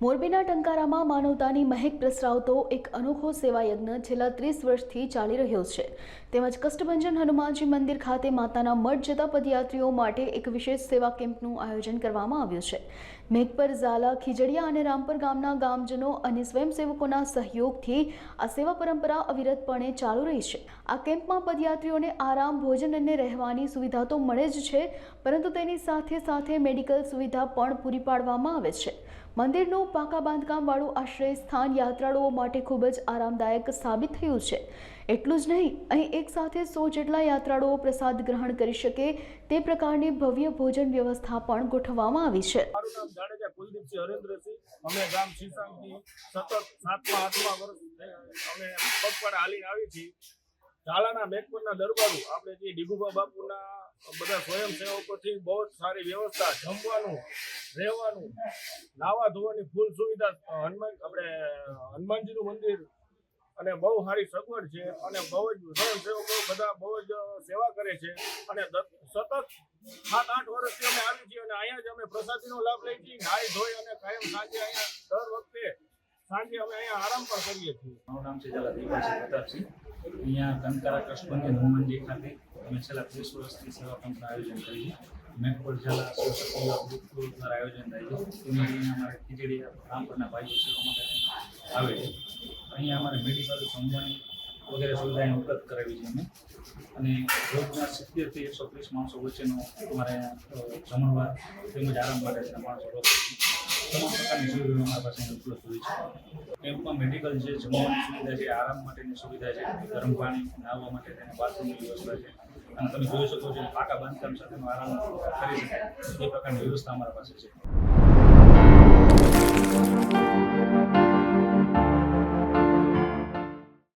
મોરબીના ટંકારામાં માનવતાની મહેક પ્રસરાવતો એક અનોખો સેવાયજ્ઞ છેલ્લા ત્રીસ વર્ષથી ચાલી રહ્યો છે. તેમજ કષ્ટભંજન હનુમાનજી મંદિર ખાતે માતાના મઠ જતા પદયાત્રીઓ માટે એક વિશેષ સેવા કેમ્પનું આયોજન કરવામાં આવ્યું છે. મેઘપર, ઝાલા, ખીજડીયા અને રામપર ગામના ગામજનો અને સ્વયંસેવકોના સહયોગથી આ સેવા પરંપરા અવિરતપણે ચાલુ રહી છે. આ કેમ્પમાં પદયાત્રીઓને આરામ, ભોજન અને રહેવાની સુવિધા તો મળે જ છે, પરંતુ તેની સાથે સાથે મેડિકલ સુવિધા પણ પૂરી પાડવામાં આવે છે. મંદિરનું પાકા બાંધકામવાળું આશ્રય યાત્રાળુઓ માટે ખૂબ જ આરામદાયક સાબિત થયું છે. એટલું જ નહીં, અહીં એક સાથે સો જેટલા યાત્રાળુઓ પ્રસાદ ગ્રહણ કરી શકે તે પ્રકારની ભવ્ય ભોજન વ્યવસ્થા પણ ગોઠવવામાં આવી છે. અમે ગામ સાતમા, આઠમા અમે આવી છીએ. ઝાલાના મેઘપુરના દરબારો, આપણે જે ડીગુબા બાપુના બધા સ્વયંસેવકોથી બહુ સારી વ્યવસ્થા, જમવાનું રહેવાનું. નાવા ધોવાની ફૂલ સુવિધા હનુમાન, આપણે, હનુમાનજીનું મંદિર અને બહુ સારી સગવડ છે અને બહુ જ સ્વયંસેવકો બધા બહુ જ સેવા કરે છે અને સતત સાત આઠ વર્ષથી અમે આવી છીએ અને અહીંયા જ અમે પ્રસાદીનો લાભ લઈ છીએ નાહી ધોઈ અને કાયમ સાંજે અહીંયા દર વખતે સાંજે અમે અહીંયા આરામ પણ કરીએ છીએ. મારું નામ છે જલા દીપાસિંહ પ્રતાપસિંહ. અહીંયા કંકારા કષ્ટબંધી હનુમાનજી ખાતે અમે છેલ્લા ત્રીસ વર્ષથી સેવા કેમ્પનું આયોજન કરીએ મેઘપર જિલ્લા ગ્રુપ દ્વારા આયોજન થાય છે. અમારે ખીચડી, રામપુરના ભાઈઓ સેવા માટે આવે છે. અહીંયા અમારે મેડિકલ જમવાની વગેરે સુવિધાની ઉપલબ્ધ કરાવી છે અમે. અને રોજના સિત્તેરથી એકસો ત્રીસ માણસો વચ્ચેનો અમારે જમણવાર તેમજ આરામ માટે માણસો છે તમામ પ્રકારની સુવિધાઓ અમારા પાસે ઉપલબ્ધ હોય છે કેમ્પમાં મેડિકલ છે જમવાની સુવિધા છે, આરામ માટેની સુવિધા છે, ગરમ પાણી નાહવા માટે તેને બાથરૂમની વ્યવસ્થા છે. અને તમે જોઈ શકો છો, પાકા બાંધકામ સાથે આરામ કરી શકાય. એ પ્રકારની વ્યવસ્થા અમારા પાસે છે.